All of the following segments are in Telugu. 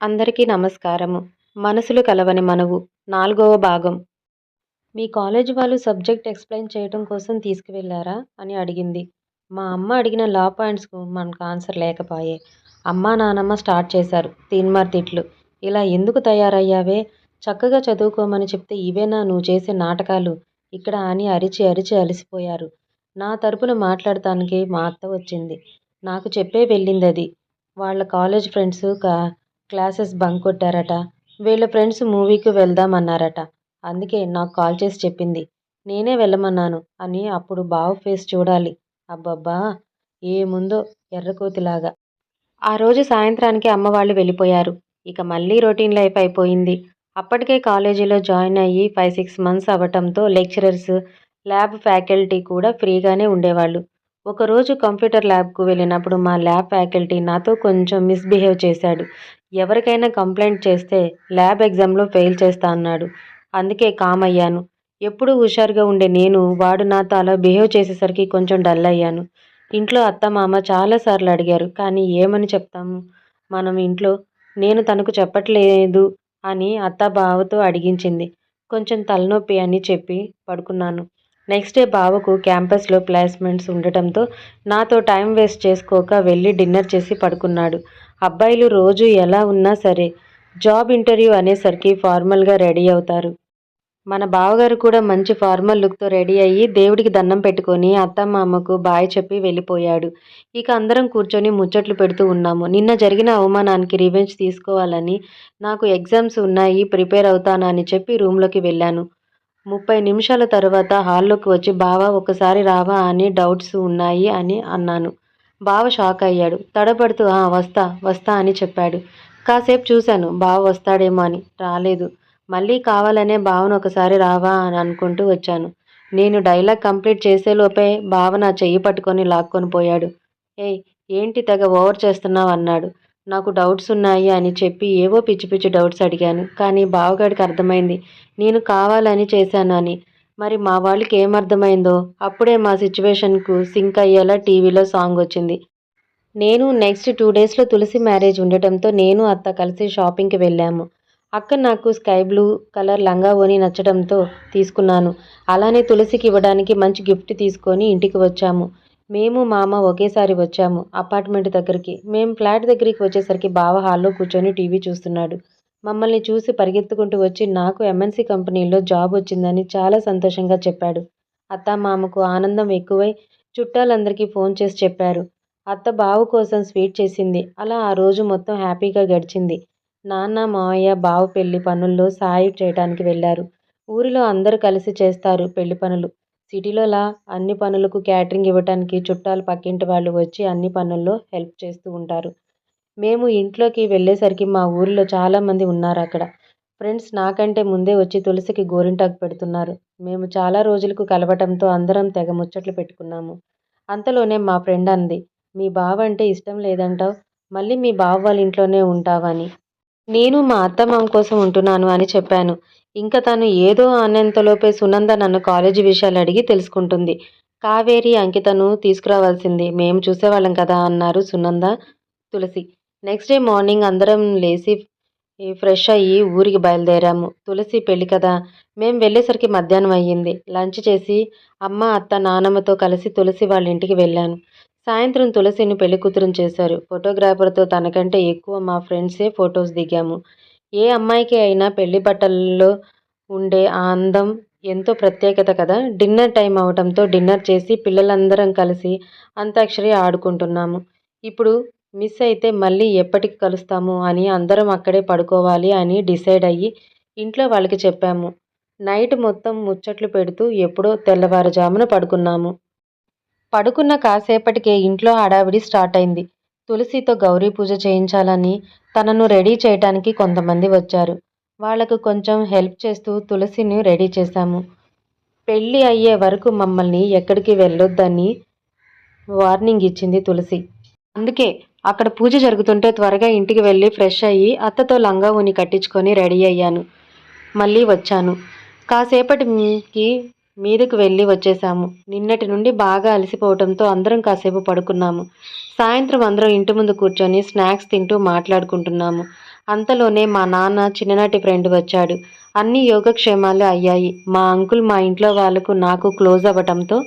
అందరికీ నమస్కారము. మనసులు కలవని మనవు. నాలుగవ భాగం. మీ కాలేజ్ వాళ్ళు సబ్జెక్ట్ ఎక్స్ప్లెయిన్ చేయడం కోసం తీసుకువెళ్ళారా? అని అడిగింది. మా అమ్మ అడిగిన లా పాయింట్స్కు మనకు ఆన్సర్ లేకపోయే. అమ్మా నానమ్మ స్టార్ట్ చేశారు. తీన్మార్ తిట్లు. ఇలా ఎందుకు తయారయ్యావే? చక్కగా చదువుకోమని చెప్తే ఇవేనా? నువ్వు చేసే నాటకాలు. ఇక్కడ అని అరిచి అరిచి అలసిపోయారు. నా తరపున మాట్లాడటానికి మా అత్త వచ్చింది. నాకు చెప్పే వెళ్ళింది అది వాళ్ళ కాలేజ్ ఫ్రెండ్స్ కా క్లాసెస్ బంక్ కొట్టారట. వీళ్ళ ఫ్రెండ్స్ మూవీకి వెళ్దాం అన్నారట అందుకే నాకు కాల్ చేసి చెప్పింది. నేనే వెళ్ళమన్నాను. అని అప్పుడు బావ ఫేస్ చూడాలి. అబ్బబ్బా! ఏముందో ఎర్రకోతిలాగా. ఆ రోజు సాయంత్రానికి అమ్మ వాళ్ళు వెళ్ళిపోయారు. ఇక మళ్ళీ రొటీన్ లైఫ్ అయిపోయింది. అప్పటికే కాలేజీలో జాయిన్ అయ్యి ఫైవ్ సిక్స్ మంత్స్ అవ్వటంతో లెక్చరర్స్ ల్యాబ్ ఫ్యాకల్టీ కూడా ఫ్రీగానే ఉండేవాళ్ళు. ఒకరోజు కంప్యూటర్ ల్యాబ్కు వెళ్ళినప్పుడు మా ల్యాబ్ ఫ్యాకల్టీ నాతో కొంచెం మిస్బిహేవ్ చేశాడు. ఎవరికైనా కంప్లైంట్ చేస్తే ల్యాబ్ ఎగ్జామ్లో ఫెయిల్ చేస్తా అన్నాడు. అందుకే కామ్ అయ్యాను. ఎప్పుడూ హుషారుగా ఉండే నేను వాడు నాతో అలా బిహేవ్ చేసేసరికి కొంచెం డల్ అయ్యాను. ఇంట్లో అత్త మామ చాలాసార్లు అడిగారు కానీ ఏమని చెప్తాము? మనం ఇంట్లో నేను తనకు చెప్పట్లేదు అని అత్త బావతో అడిగించింది. కొంచెం తలనొప్పి అని చెప్పి పడుకున్నాను. నెక్స్ట్ డే బావకు క్యాంపస్లో ప్లేస్మెంట్స్ ఉండటంతో నాతో టైం వేస్ట్ చేసుకోక వెళ్ళి డిన్నర్ చేసి పడుకున్నాడు. అబ్బాయిలు రోజు ఎలా ఉన్నా సరే జాబ్ ఇంటర్వ్యూ అనేసరికి ఫార్మల్గా రెడీ అవుతారు. మన బావగారు కూడా మంచి ఫార్మల్ లుక్తో రెడీ అయ్యి దేవుడికి దండం పెట్టుకొని అత్తమామకు బాయ్ చెప్పి వెళ్ళిపోయాడు. ఇక అందరం కూర్చొని ముచ్చట్లు పెడుతూ ఉన్నాము. నిన్న జరిగిన అవమానానికి రివెంజ్ తీసుకోవాలని నాకు ఎగ్జామ్స్ ఉన్నాయి ప్రిపేర్ అవుతానని చెప్పి రూమ్లోకి వెళ్ళాను. ముప్పై నిమిషాల తర్వాత హాల్లోకి వచ్చి బావా ఒకసారి రావా అని డౌట్స్ ఉన్నాయి అని అన్నాను. బావ షాక్ అయ్యాడు. తడబడుతూ ఆ వస్తా వస్తా అని చెప్పాడు. కాసేపు చూశాను. బావ వస్తాడేమో అని. రాలేదు. మళ్ళీ కావాలనే బావను ఒకసారి రావా అని అనుకుంటూ వచ్చాను. నేను డైలాగ్ కంప్లీట్ చేసేలోపే బావ నా చెయ్యి పట్టుకొని లాక్కొని పోయాడు. ఏయ్ ఏంటి తెగ ఓవర్ చేస్తున్నావు అన్నాడు. నాకు డౌట్స్ ఉన్నాయి అని చెప్పి ఏవో పిచ్చి పిచ్చి డౌట్స్ అడిగాను. కానీ బావగాడికి అర్థమైంది. నేను కావాలని చేశాను అని. మరి మా వాళ్ళకి ఏమర్థమైందో అప్పుడే మా సిచ్యువేషన్కు సింక్ అయ్యేలా టీవీలో సాంగ్ వచ్చింది. నేను నెక్స్ట్ టూ డేస్లో తులసి మ్యారేజ్ ఉండటంతో నేను అత్త కలిసి షాపింగ్కి వెళ్ళాము. అక్క నాకు స్కై బ్లూ కలర్ లంగా ఓని నచ్చడంతో తీసుకున్నాను. అలానే తులసికి ఇవ్వడానికి మంచి గిఫ్ట్ తీసుకొని ఇంటికి వచ్చాము. మేము మామ ఒకేసారి వచ్చాము అపార్ట్మెంట్ దగ్గరికి. మేము ఫ్లాట్ దగ్గరికి వచ్చేసరికి బావ హాల్లో కూర్చొని టీవీ చూస్తున్నాడు. మమ్మల్ని చూసి పరిగెత్తుకుంటూ వచ్చి నాకు ఎంఎన్సీ కంపెనీలో జాబ్ వచ్చిందని చాలా సంతోషంగా చెప్పాడు. అత్త మామకు ఆనందం ఎక్కువై చుట్టాలందరికీ ఫోన్ చేసి చెప్పారు. అత్త బావు కోసం స్వీట్ చేసింది. అలా ఆ రోజు మొత్తం హ్యాపీగా గడిచింది. నాన్న మావయ్య బావ పెళ్ళి పనుల్లో సాయం చేయడానికి వెళ్ళారు. ఊరిలో అందరూ కలిసి చేస్తారు పెళ్ళి పనులు. సిటీలోలా అన్ని పనులకు క్యాటరింగ్ ఇవ్వటానికి చుట్టాలు పక్కింటి వాళ్ళు వచ్చి అన్ని పనుల్లో హెల్ప్ చేస్తూ ఉంటారు. మేము ఇంట్లోకి వెళ్ళేసరికి మా ఊరిలో చాలామంది ఉన్నారు అక్కడ. ఫ్రెండ్స్ నాకంటే ముందే వచ్చి తులసికి గోరింటాకు పెడుతున్నారు. మేము చాలా రోజులకు కలవటంతో అందరం తెగ ముచ్చట్లు పెట్టుకున్నాము. అంతలోనే మా ఫ్రెండ్ అంది మీ బావ అంటే ఇష్టం లేదంటావు? మళ్ళీ మీ బావ వాళ్ళ ఇంట్లోనే ఉంటావని. నేను మా అత్తమ్మ కోసం ఉంటున్నాను అని చెప్పాను. ఇంకా తను ఏదో అనేంతలోపే సునంద నన్ను కాలేజీ విషయాలు అడిగి తెలుసుకుంటుంది. కావేరి అంకితను తీసుకురావాల్సింది. మేము చూసేవాళ్ళం కదా అన్నారు Sunanda Tulasi. Next day morning అందరం లేచి ఫ్రెష్ అయ్యి ఊరికి బయలుదేరాము. తులసి పెళ్ళి కదా మేము వెళ్ళేసరికి మధ్యాహ్నం అయ్యింది. లంచ్ చేసి అమ్మ అత్త నానమ్మతో కలిసి తులసి వాళ్ళ ఇంటికి వెళ్ళాను. సాయంత్రం తులసిని పెళ్ళి కూతురుని చేశారు ఫోటోగ్రాఫర్తో తనకంటే ఎక్కువ మా ఫ్రెండ్సే ఫొటోస్ దిగాము. ఏ అమ్మాయికి అయినా పెళ్ళి బట్టల్లో ఉండే ఆ అందం ఎంతో ప్రత్యేకత కదా. డిన్నర్ టైం అవడంతో డిన్నర్ చేసి పిల్లలందరం కలిసి అంతాక్షరి ఆడుకుంటున్నాము. ఇప్పుడు మిస్ అయితే మళ్ళీ ఎప్పటికి కలుస్తాము అని అందరం అక్కడే పడుకోవాలి అని డిసైడ్ అయ్యి ఇంట్లో వాళ్ళకి చెప్పాము. నైట్ మొత్తం ముచ్చట్లు పెడుతూ ఎప్పుడో తెల్లవారుజామున పడుకున్నాము. పడుకున్న కాసేపటికే ఇంట్లో హడావిడి స్టార్ట్ అయింది. తులసితో గౌరీ పూజ చేయించాలని తనను రెడీ చేయటానికి కొంతమంది వచ్చారు. వాళ్ళకు కొంచెం హెల్ప్ చేస్తూ తులసిని రెడీ చేశాము. పెళ్ళి అయ్యే వరకు మమ్మల్ని ఎక్కడికి వెళ్ళొద్దని వార్నింగ్ ఇచ్చింది తులసి. అందుకే అక్కడ పూజ జరుగుతుంటే త్వరగా ఇంటికి వెళ్ళి ఫ్రెష్ అయ్యి అత్తతో లంగా ఉని కట్టించుకొని రెడీ అయ్యాను. మళ్ళీ వచ్చాను. కాసేపటికి మీదకు వెళ్ళి వచ్చేసాము నిన్నటి నుండి బాగా అలసిపోవడంతో అందరం కాసేపు పడుకున్నాము. సాయంత్రం అందరం ఇంటి ముందు కూర్చొని స్నాక్స్ తింటూ మాట్లాడుకుంటున్నాము. అంతలోనే మా నాన్న చిన్ననాటి ఫ్రెండ్ వచ్చాడు. అన్ని యోగక్షేమాలు అయ్యాయి. మా అంకుల్ మా ఇంట్లో వాళ్ళకు నాకు క్లోజ్ అవ్వటంతో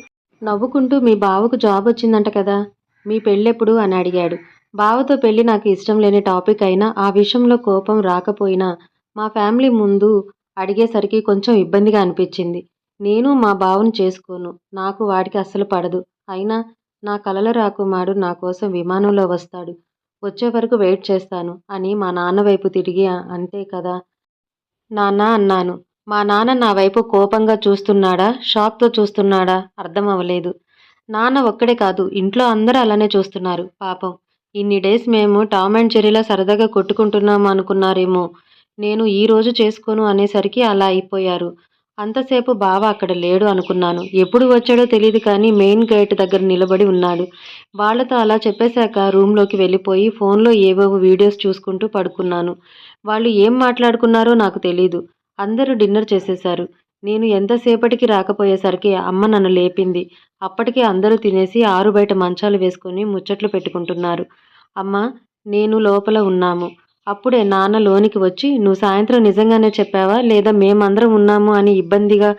నవ్వుకుంటూ మీ బావకు జాబ్ వచ్చిందంట కదా మీ పెళ్ళెప్పుడు? అని అడిగాడు. బావతో పెళ్ళి నాకు ఇష్టం లేని టాపిక్ అయినా ఆ విషయంలో కోపం రాకపోయినా మా ఫ్యామిలీ ముందు అడిగేసరికి కొంచెం ఇబ్బందిగా అనిపించింది. నేను మా బావను చేసుకోను. నాకు వాడికి అస్సలు పడదు. అయినా నా కలల రాకుమాడు నా కోసం విమానంలో వస్తాడు. వచ్చే వరకు వెయిట్ చేస్తాను అని మా నాన్న వైపు తిరిగి అంతే కదా? నాన్న అన్నాను. మా నాన్న నా వైపు కోపంగా చూస్తున్నాడా? షాక్తో చూస్తున్నాడా? అర్థం అవ్వలేదు. నాన్న ఒక్కడే కాదు ఇంట్లో అందరూ అలానే చూస్తున్నారు. పాపం. ఇన్ని డేస్ మేము టామ్ అండ్ చెర్రీలా సరదాగా కొట్టుకుంటున్నాము అనుకున్నారేమో. నేను ఈ రోజు చేసుకోను అనేసరికి అలా అయిపోయారు. అంతసేపు బావ అక్కడ లేడు అనుకున్నాను. ఎప్పుడు వచ్చాడో తెలియదు కానీ మెయిన్ గేట్ దగ్గర నిలబడి ఉన్నాడు. వాళ్ళతో అలా చెప్పేశాక రూమ్లోకి వెళ్ళిపోయి ఫోన్లో ఏవేవో వీడియోస్ చూసుకుంటూ పడుకున్నాను. వాళ్ళు ఏం మాట్లాడుకున్నారో నాకు తెలీదు. అందరూ డిన్నర్ చేసేశారు. నేను ఎంతసేపటికి రాకపోయేసరికి అమ్మ నన్ను లేపింది. అప్పటికే అందరూ తినేసి ఆరు బయట మంచాలు వేసుకొని ముచ్చట్లు పెట్టుకుంటున్నారు. అమ్మ నేను లోపల ఉన్నాము. అప్పుడే నాన్న లోనికి వచ్చి నువ్వు సాయంత్రం నిజంగానే చెప్పావా? లేదా మేమందరం ఉన్నాము అని ఇబ్బందిగా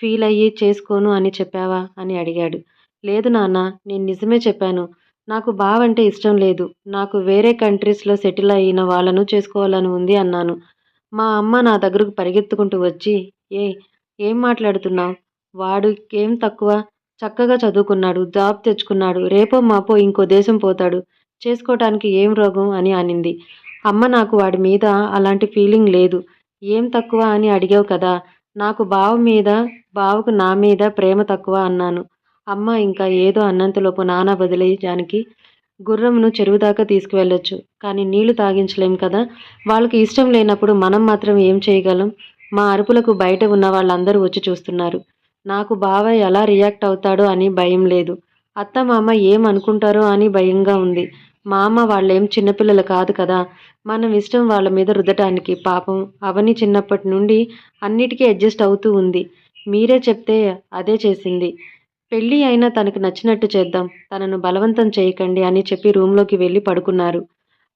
ఫీల్ అయ్యి చేసుకోను అని చెప్పావా? అని అడిగాడు. లేదు నాన్న నేను నిజమే చెప్పాను. నాకు బావంటే ఇష్టం లేదు. నాకు వేరే కంట్రీస్లో సెటిల్ అయిన వాళ్ళను చేసుకోవాలని ఉంది అన్నాను. మా అమ్మ నా దగ్గరకు పరిగెత్తుకుంటూ వచ్చి ఏ ఏం మాట్లాడుతున్నావు వాడు ఏం తక్కువ? చక్కగా చదువుకున్నాడు జాబ్ తెచ్చుకున్నాడు రేపో మాపో ఇంకో దేశం పోతాడు. చేసుకోవటానికి ఏం రోగం? అని అనింది. అమ్మ నాకు వాడి మీద అలాంటి ఫీలింగ్ లేదు. ఏం తక్కువ అని అడిగావు కదా? నాకు బావ మీద బావకు నా మీద ప్రేమ తక్కువ అన్నాను. అమ్మ ఇంకా ఏదో అన్నంతలోపు నాన్న బదిలేయడానికి గుర్రంను చెరువు దాకా తీసుకువెళ్ళొచ్చు. కానీ నీళ్ళు తాగించలేం కదా? వాళ్ళకి ఇష్టం లేనప్పుడు మనం మాత్రం ఏం చేయగలం? మా అరుపులకు బయట ఉన్న వాళ్ళందరూ వచ్చి చూస్తున్నారు. నాకు బావ ఎలా రియాక్ట్ అవుతాడో అని భయం లేదు. అత్త మామ ఏం అనుకుంటారో అని భయంగా ఉంది. మామ వాళ్ళేం చిన్నపిల్లలు కాదు కదా. మనం ఇష్టం వాళ్ళ మీద రుద్దటానికి పాపం అవని చిన్నప్పటి నుండి అన్నిటికీ అడ్జస్ట్ అవుతూ ఉంది. మీరే చెప్తే అదే చేసింది. పెళ్ళి అయినా తనకు నచ్చినట్టు చేద్దాం తనను బలవంతం చేయకండి అని చెప్పి రూమ్లోకి వెళ్ళి పడుకున్నారు.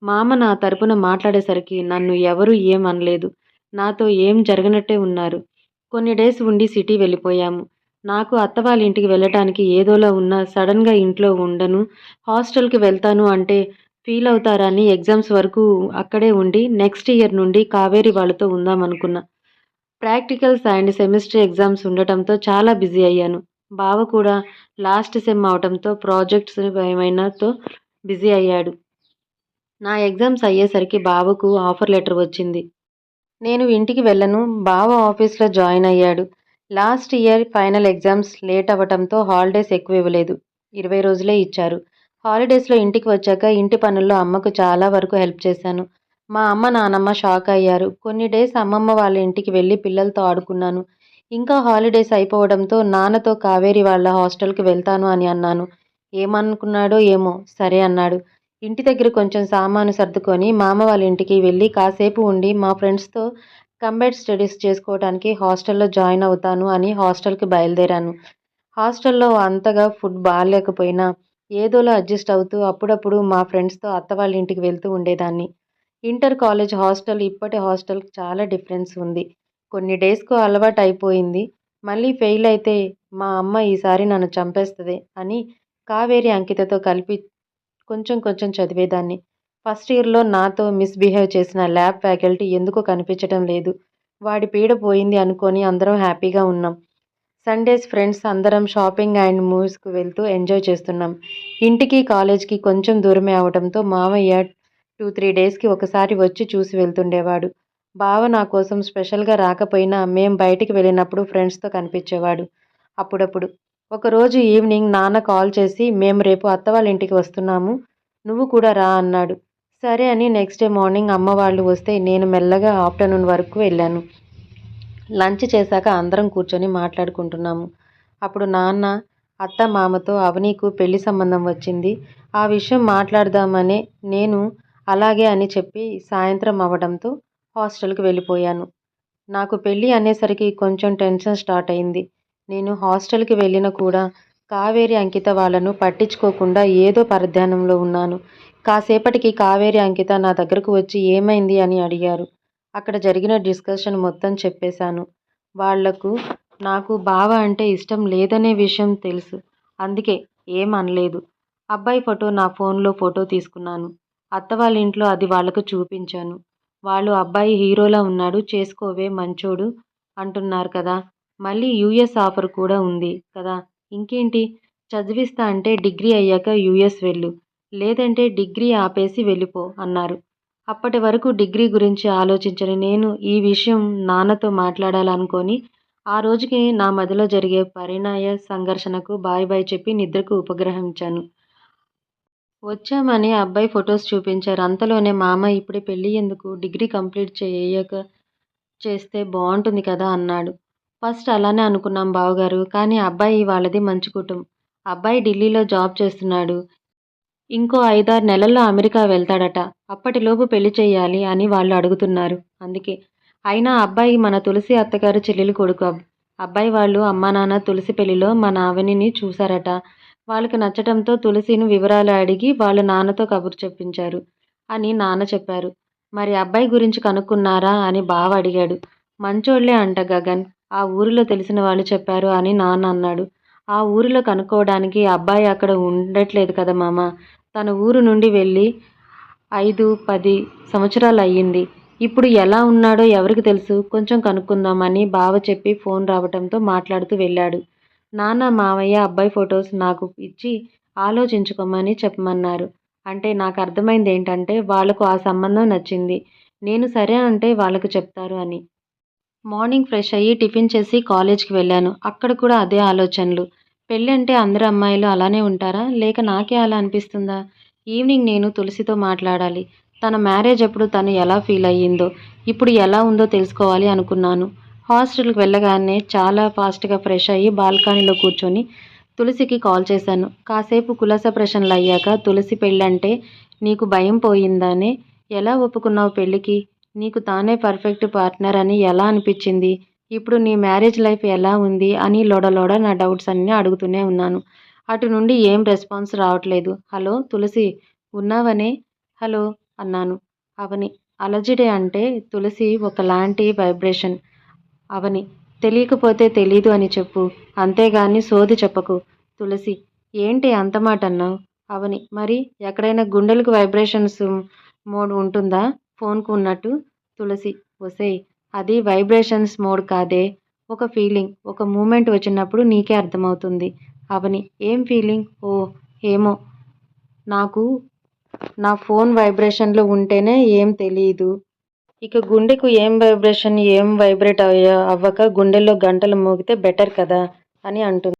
మామ నా తరపున మాట్లాడేసరికి నన్ను ఎవరూ ఏం అనలేదు నాతో ఏం జరగనట్టే ఉన్నారు. కొన్ని డేస్ ఉండి సిటీ వెళ్ళిపోయాము. నాకు అత్త వాళ్ళ ఇంటికి వెళ్ళటానికి ఏదోలా ఉన్నా సడన్గా ఇంట్లో ఉండను. హాస్టల్కి వెళ్తాను అంటే ఫీల్ అవుతారని ఎగ్జామ్స్ వరకు అక్కడే ఉండి నెక్స్ట్ ఇయర్ నుండి కావేరి వాళ్ళతో ఉందామనుకున్నా. ప్రాక్టికల్స్ అండ్ సెమిస్టర్ ఎగ్జామ్స్ ఉండటంతో చాలా బిజీ అయ్యాను. బావ కూడా లాస్ట్ సెమ్ అవటంతో ప్రాజెక్ట్స్ ఏమైనాతో బిజీ అయ్యాడు. నా ఎగ్జామ్స్ అయ్యేసరికి బావకు ఆఫర్ లెటర్ వచ్చింది. నేను ఇంటికి వెళ్ళను. బావ ఆఫీస్లో జాయిన్ అయ్యాడు. Last year final exams late అవ్వటంతో holidays ఎక్కువ ఇవ్వలేదు. ఇరవై రోజులే ఇచ్చారు. హాలిడేస్లో ఇంటికి వచ్చాక ఇంటి పనుల్లో అమ్మకు చాలా వరకు హెల్ప్ చేశాను. మా అమ్మ నానమ్మ షాక్ అయ్యారు. కొన్ని డేస్ అమ్మమ్మ వాళ్ళ ఇంటికి వెళ్ళి పిల్లలతో ఆడుకున్నాను. ఇంకా హాలిడేస్ అయిపోవడంతో నాన్నతో కావేరి వాళ్ళ హాస్టల్కి వెళ్తాను అని అన్నాను. ఏమనుకున్నాడో ఏమో. సరే అన్నాడు. ఇంటి దగ్గర కొంచెం సామాను సర్దుకొని మామ వాళ్ళ ఇంటికి వెళ్ళి కాసేపు ఉండి మా ఫ్రెండ్స్తో కంబైడ్ స్టడీస్ చేసుకోవడానికి హాస్టల్లో జాయిన్ అవుతాను అని హాస్టల్కి బయలుదేరాను. హాస్టల్లో అంతగా ఫుడ్ బాగాలేకపోయినా ఏదోలా అడ్జస్ట్ అవుతూ అప్పుడప్పుడు మా ఫ్రెండ్స్తో అత్త వాళ్ళ ఇంటికి వెళ్తూ ఉండేదాన్ని. ఇంటర్ కాలేజ్ హాస్టల్ ఇప్పటి హాస్టల్కి చాలా డిఫరెన్స్ ఉంది. కొన్ని డేస్కు అలవాటు అయిపోయింది. మళ్ళీ ఫెయిల్ అయితే మా అమ్మ ఈసారి నన్ను చంపేస్తుంది అని కావేరి అంకితతో కలిపి కొంచెం కొంచెం చదివేదాన్ని. ఫస్ట్ ఇయర్లో నాతో మిస్బిహేవ్ చేసిన ల్యాబ్ ఫ్యాకల్టీ ఎందుకు కనిపించడం లేదు. వాడి పీడ పోయింది అనుకొని అందరం హ్యాపీగా ఉన్నాం. సండేస్ ఫ్రెండ్స్ అందరం షాపింగ్ అండ్ మూవీస్కు వెళ్తూ ఎంజాయ్ చేస్తున్నాం. ఇంటికి కాలేజ్కి కొంచెం దూరమే అవడంతో మామయ్య టూ త్రీ డేస్కి ఒకసారి వచ్చి చూసి వెళ్తుండేవాడు. బావ నా కోసం స్పెషల్గా రాకపోయినా మేం బయటికి వెళ్ళినప్పుడు ఫ్రెండ్స్తో కనిపించేవాడు. అప్పుడప్పుడు ఒకరోజు ఈవినింగ్ నాన్న కాల్ చేసి మేము రేపు అత్త వాళ్ళ ఇంటికి వస్తున్నాము. నువ్వు కూడా రా అన్నాడు. సరే అని నెక్స్ట్ డే మార్నింగ్ అమ్మ వాళ్ళు వస్తే నేను మెల్లగా ఆఫ్టర్నూన్ వరకు వెళ్ళాను. లంచ్ చేశాక అందరం కూర్చొని మాట్లాడుకుంటున్నాము. అప్పుడు నాన్న అత్త మామతో అవనీకు పెళ్ళి సంబంధం వచ్చింది. ఆ విషయం మాట్లాడదామనే నేను అలాగే అని చెప్పి సాయంత్రం అవ్వడంతో హాస్టల్కి వెళ్ళిపోయాను. నాకు పెళ్ళి అనేసరికి కొంచెం టెన్షన్ స్టార్ట్ అయింది. నేను హాస్టల్కి వెళ్ళిన కూడా కావేరి అంకిత వాళ్ళను పట్టించుకోకుండా ఏదో పరధ్యానంలో ఉన్నాను. కాసేపటికి కావేరి అంకిత నా దగ్గరకు వచ్చి ఏమైంది అని అడిగారు. అక్కడ జరిగిన డిస్కషన్ మొత్తం చెప్పేశాను. వాళ్ళకు నాకు బావ అంటే ఇష్టం లేదనే విషయం తెలుసు. అందుకే ఏం అనలేదు. అబ్బాయి ఫోటో నా ఫోన్లో ఫోటో తీసుకున్నాను. అత్త వాళ్ళ ఇంట్లో అది వాళ్ళకు చూపించాను. వాళ్ళు అబ్బాయి హీరోలా ఉన్నాడు చేసుకోవే మంచోడు అంటున్నారు కదా. మళ్ళీ యూఎస్ ఆఫర్ కూడా ఉంది కదా. ఇంకేంటి? చదివిస్తా అంటే డిగ్రీ అయ్యాక యూఎస్ వెళ్ళు. లేదంటే డిగ్రీ ఆపేసి వెళ్ళిపో అన్నారు. అప్పటి వరకు డిగ్రీ గురించి ఆలోచించని నేను ఈ విషయం నాన్నతో మాట్లాడాలనుకొని ఆ రోజుకి నా మదిలో జరిగే పరిణాయ సంఘర్షణకు బాయ్ బాయ్ చెప్పి నిద్రకు ఉపగ్రహించాను. వచ్చామని అబ్బాయి ఫొటోస్ చూపించారు. అంతలోనే మామ ఇప్పుడే పెళ్ళి ఎందుకు? డిగ్రీ కంప్లీట్ చేయక చేస్తే బాగుంటుంది కదా అన్నాడు. ఫస్ట్ అలానే అనుకున్నాం బావగారు కానీ అబ్బాయి వాళ్ళది మంచి కుటుంబం. అబ్బాయి ఢిల్లీలో జాబ్ చేస్తున్నాడు. ఇంకో ఐదారు నెలల్లో అమెరికా వెళ్తాడట. అప్పటిలోపు పెళ్ళి చేయాలి అని వాళ్ళు అడుగుతున్నారు. అందుకే. అయినా అబ్బాయి మన తులసి అత్తగారు చెల్లెలు కొడుకు అబ్బాయి వాళ్ళు అమ్మా నాన్న తులసి పెళ్ళిలో మన ఆవినిని చూశారట. వాళ్ళకి నచ్చటంతో తులసిని వివరాలు అడిగి వాళ్ళ నాన్నతో కబురు చెప్పించారు అని నాన్న చెప్పారు. మరి అబ్బాయి గురించి కనుక్కున్నారా అని బావ అడిగాడు. మంచోళ్ళే అంట గగన్. ఆ ఊరిలో తెలిసిన వాళ్ళు చెప్పారు అని నాన్న అన్నాడు. ఆ ఊరిలో కనుక్కోవడానికి అబ్బాయి అక్కడ ఉండట్లేదు కదా మామ. తన ఊరు నుండి వెళ్ళి ఐదు పది సంవత్సరాలు అయ్యింది. ఇప్పుడు ఎలా ఉన్నాడో ఎవరికి తెలుసు? కొంచెం కనుక్కుందామని బావ చెప్పి ఫోన్ రావటంతో మాట్లాడుతూ వెళ్ళాడు. నాన్న మావయ్య అబ్బాయి ఫొటోస్ నాకు ఇచ్చి ఆలోచించుకోమని చెప్పమన్నారు. అంటే నాకు అర్థమైంది ఏంటంటే వాళ్ళకు ఆ సంబంధం నచ్చింది. నేను సరే అంటే వాళ్ళకు చెప్తారు అని. మార్నింగ్ ఫ్రెష్ అయ్యి టిఫిన్ చేసి కాలేజ్కి వెళ్ళాను. అక్కడ కూడా అదే ఆలోచనలు. పెళ్ళి అంటే అందరు అమ్మాయిలు అలానే ఉంటారా? లేక నాకే అలా అనిపిస్తుందా? ఈవినింగ్ నేను తులసితో మాట్లాడాలి. తన మ్యారేజ్ అప్పుడు తను ఎలా ఫీల్ అయ్యిందో ఇప్పుడు ఎలా ఉందో తెలుసుకోవాలి అనుకున్నాను. హాస్టల్కి వెళ్ళగానే చాలా ఫాస్ట్గా ఫ్రెష్ అయ్యి బాల్కనీలో కూర్చొని తులసికి కాల్ చేశాను. కాసేపు కులస ప్రశ్నలు అయ్యాక తులసి పెళ్ళంటే నీకు భయం పోయిందానే? ఎలా ఒప్పుకున్నావు పెళ్ళికి? నీకు తానే పర్ఫెక్ట్ పార్ట్నర్ అని ఎలా అనిపించింది? ఇప్పుడు నీ మ్యారేజ్ లైఫ్ ఎలా ఉంది? అని లోడలోడ నా డౌట్స్ అన్నీ అడుగుతూనే ఉన్నాను. అటు నుండి ఏం రెస్పాన్స్ రావట్లేదు. హలో తులసి ఉన్నావనే? హలో అన్నాను. అవని అలజడి అంటే తులసి ఒకలాంటి వైబ్రేషన్ అవని తెలియకపోతే తెలీదు అని చెప్పు. అంతేగాని సోది చెప్పకు. తులసి ఏంటి అంత మాట అన్నావు అవని మరి ఎక్కడైనా గుండెలకు వైబ్రేషన్స్ మోడ్ ఉంటుందా? ఫోన్కు ఉన్నట్టు తులసి వసే అది వైబ్రేషన్స్ మోడ్ కాదే. ఒక ఫీలింగ్ ఒక మూమెంట్ వచ్చినప్పుడు నీకే అర్థమవుతుంది. అవని ఏం ఫీలింగ్? ఓ ఏమో. నాకు నా ఫోన్ వైబ్రేషన్లో ఉంటేనే ఏం తెలియదు ఇక గుండెకు ఏం వైబ్రేషన్ ఏం వైబ్రేట్ అయ్యా అవ్వక గుండెల్లో గంటలు మోగితే బెటర్ కదా అని అంటుంది.